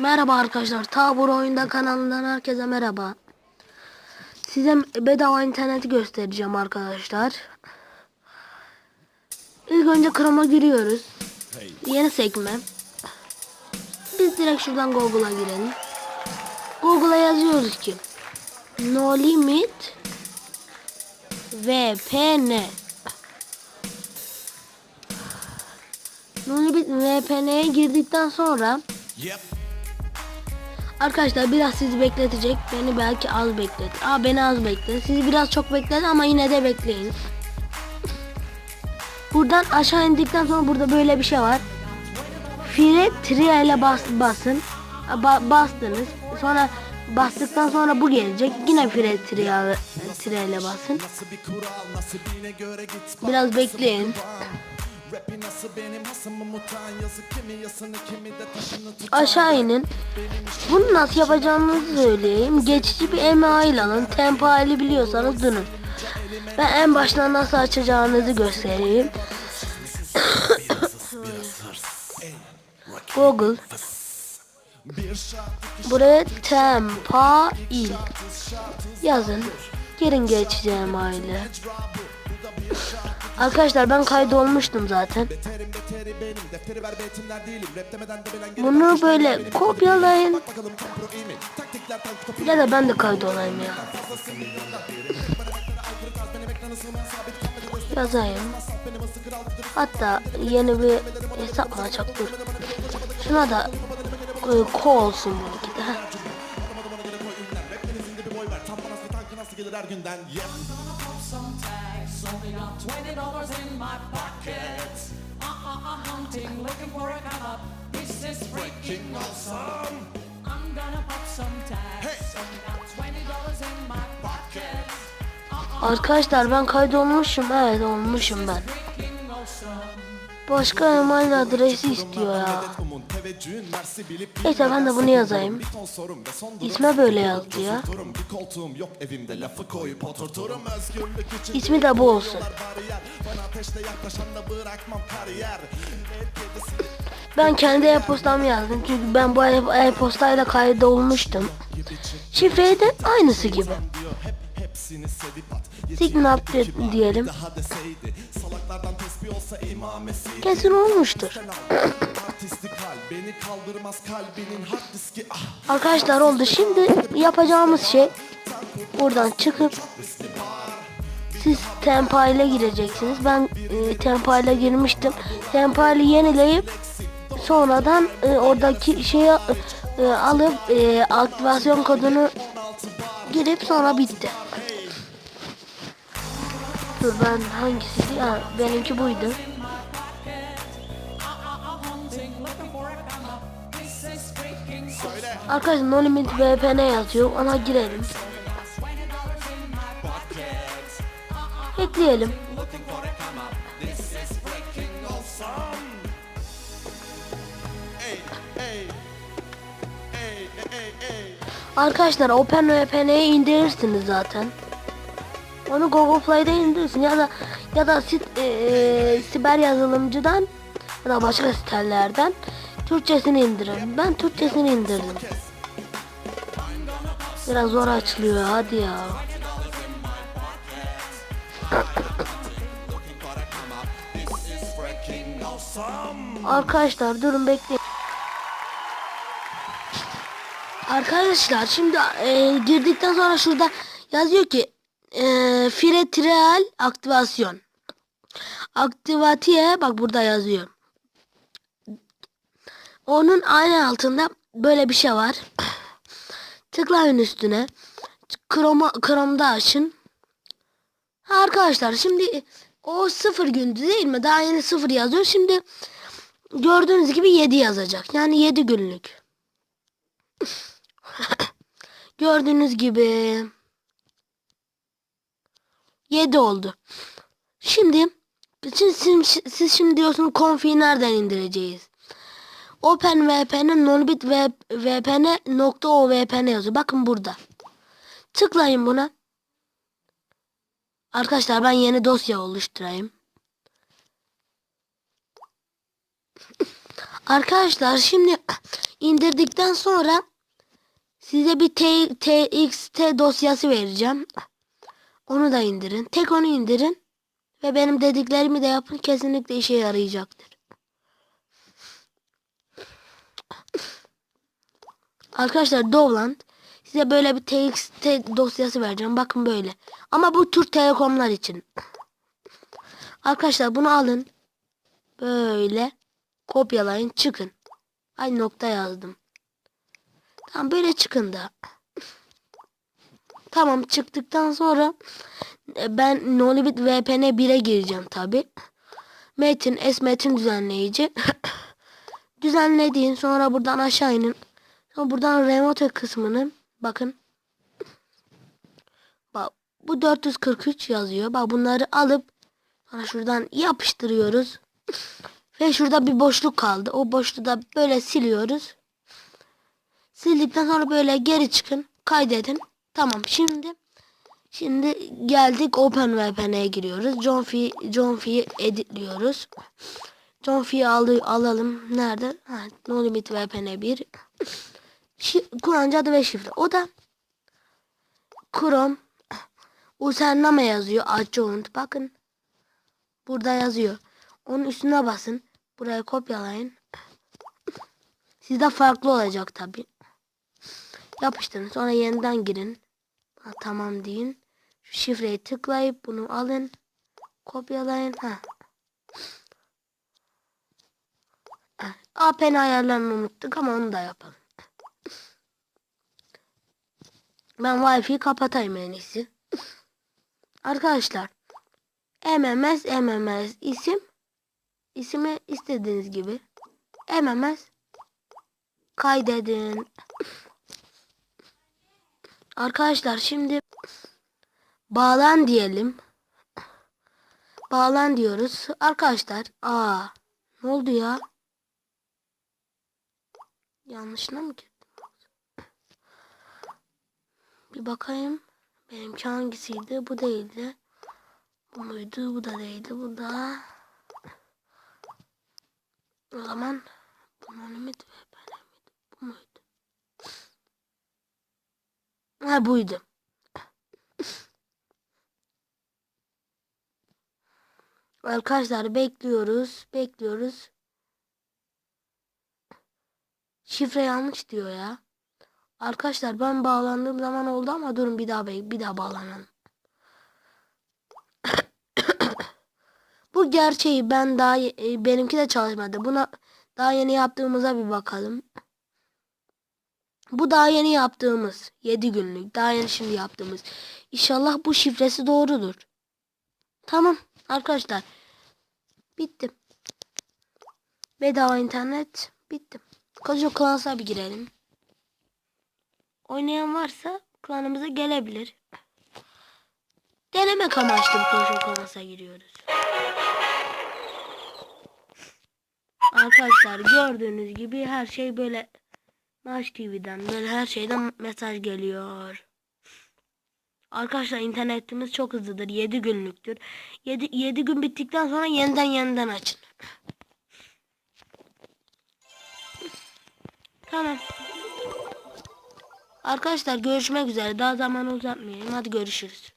Merhaba arkadaşlar. Tabur Oyunda kanalından herkese merhaba. Size bedava interneti göstereceğim arkadaşlar. İlk önce Chrome'a giriyoruz. Yeni sekme. Biz direkt şuradan Google'a girelim. Google'a yazıyoruz ki No Limit VPN No Limit VPN'ye girdikten sonra Yep. Arkadaşlar biraz sizi bekletecek. Beni belki az beklet. Aa beni az beklet. Sizi biraz çok beklet ama yine de bekleyin. Buradan aşağı indikten sonra burada böyle bir şey var. Fire tria ile bas, basın. Ba- bastınız. Sonra bastıktan sonra bu gelecek. Yine fire tria, ile basın. Biraz bekleyin. Rapi nasıl benim hasımı mutan yazık kimi yasını kimi de taşını tutan. Aşağı inin. Bunu nasıl yapacağınızı söyleyeyim. Geçici bir MA ile alın. Tempo hali biliyorsanız dönün. Ben en baştan nasıl açacağınızı göstereyim. Google. Buraya tempa il. Yazın. Girin geçici MA ile. Arkadaşlar ben kaydolmuştum zaten. Bunu böyle kopyalayın. Ya da ben de kaydolayım ya. Yazayım. Hatta yeni bir hesap mı açak dur. Şuna da e, ko olsun bununki de. heh. Tags. Only got twenty dollars in my pocket. Uh uh uh hunting, looking for a come up. This is freaking awesome. I'm gonna pop some tags. Only got twenty dollars in my pocket. Arkadaşlar ben kaydolmuşum. Evet olmuşum ben. Freaking awesome. Başka email adresi istiyor ya. Neyse ben de bunu yazayım. İsme böyle yazdı ya. İsmi de bu olsun. Ben kendi e-postamı yazdım. Çünkü ben bu e- e-postayla kaydolmuştum. Şifreyi de aynısı gibi. Signal diyelim. Kesin olmuştur. Ah. Arkadaşlar oldu. Şimdi yapacağımız şey buradan çıkıp siz tempa ile gireceksiniz. Ben e, tempa ile girmiştim. Tempa ile yenileyip sonradan e, oradaki şeyi e, alıp e, aktivasyon kodunu girip sonra bitti. Dur ben hangisiydi? Ha, benimki buydu. Arkadaşlar No Limit VPN yazıyor. Ona girelim. Ekleyelim. Arkadaşlar OpenVPN'yi indirirsiniz zaten. Onu Google Play'de indirirsin ya da ya da sit, e, siber yazılımcıdan ya da başka sitelerden Türkçesini indirin. Ben Türkçesini indirdim. Biraz zor açılıyor hadi ya. Arkadaşlar durun bekleyin. Arkadaşlar şimdi e, girdikten sonra şurada yazıyor ki e, fire trial aktivasyon. Aktivatiye bak burada yazıyor. Onun aynı altında böyle bir şey var. Tıklayın üstüne. Chroma, Chrome'da açın. Arkadaşlar şimdi o sıfır gündü değil mi? Daha yeni sıfır yazıyor. Şimdi gördüğünüz gibi 7 yazacak. Yani 7 günlük. gördüğünüz gibi 7 oldu. Şimdi siz, siz, şimdi diyorsunuz konfiyi nereden indireceğiz? OpenVPN nonbit VPN nokta o VPN yazıyor. Bakın burada. Tıklayın buna. Arkadaşlar ben yeni dosya oluşturayım. Arkadaşlar şimdi indirdikten sonra size bir TXT dosyası vereceğim. Onu da indirin. Tek onu indirin. Ve benim dediklerimi de yapın. Kesinlikle işe yarayacaktır. Arkadaşlar Dovland size böyle bir TXT dosyası vereceğim. Bakın böyle. Ama bu Türk Telekomlar için. Arkadaşlar bunu alın. Böyle kopyalayın çıkın. Ay nokta yazdım. Tamam böyle çıkın da. Tamam çıktıktan sonra e, ben Nolibit VPN 1'e gireceğim tabi. Metin S metin düzenleyici. Düzenlediğin sonra buradan aşağı inin. Sonra buradan remote kısmını bakın. Bak bu 443 yazıyor. Bak bunları alıp sonra şuradan yapıştırıyoruz. Ve şurada bir boşluk kaldı. O boşluğu da böyle siliyoruz. Sildikten sonra böyle geri çıkın. Kaydedin. Tamam şimdi şimdi geldik OpenVPN'e giriyoruz. John Fee, editliyoruz. John Fee'yi al alalım. Nerede? Ha, no Limit VPN 1. Şi- kullanıcı adı ve şifre. O da Chrome Username yazıyor. Adjoint. Bakın. Burada yazıyor. Onun üstüne basın. Buraya kopyalayın. Sizde farklı olacak tabi. Yapıştırın. Sonra yeniden girin. Ha, tamam deyin. Şu şifreyi tıklayıp bunu alın. Kopyalayın. Ha. APN ayarlarını unuttuk ama onu da yapalım. Ben Wi-Fi'yi kapatayım en iyisi. Arkadaşlar. MMS MMS isim ismi istediğiniz gibi MMS kaydedin. Arkadaşlar şimdi bağlan diyelim. Bağlan diyoruz. Arkadaşlar aa ne oldu ya? Yanlışına mı girdim? Bir bakayım. Benimki hangisiydi? Bu değildi. Bu muydu? Bu da değildi. Bu da. O zaman bunun limit ve ben? Bu muydu? Ha buydu. Arkadaşlar bekliyoruz. Bekliyoruz. Şifre yanlış diyor ya. Arkadaşlar ben bağlandığım zaman oldu ama durun bir daha bir daha bağlanalım. Bu gerçeği ben daha e, benimki de çalışmadı. Buna daha yeni yaptığımıza bir bakalım. Bu daha yeni yaptığımız 7 günlük. Daha yeni şimdi yaptığımız. İnşallah bu şifresi doğrudur. Tamam arkadaşlar. Bitti. Bedava internet bitti. Koca klansa bir girelim. Oynayan varsa klanımıza gelebilir. Denemek amaçlı Koca klansa giriyoruz. Arkadaşlar gördüğünüz gibi her şey böyle Maç TV'den böyle her şeyden mesaj geliyor. Arkadaşlar internetimiz çok hızlıdır. 7 günlüktür. 7, 7 gün bittikten sonra yeniden yeniden açın. Tamam. Arkadaşlar görüşmek üzere. Daha zaman uzatmayayım. Hadi görüşürüz.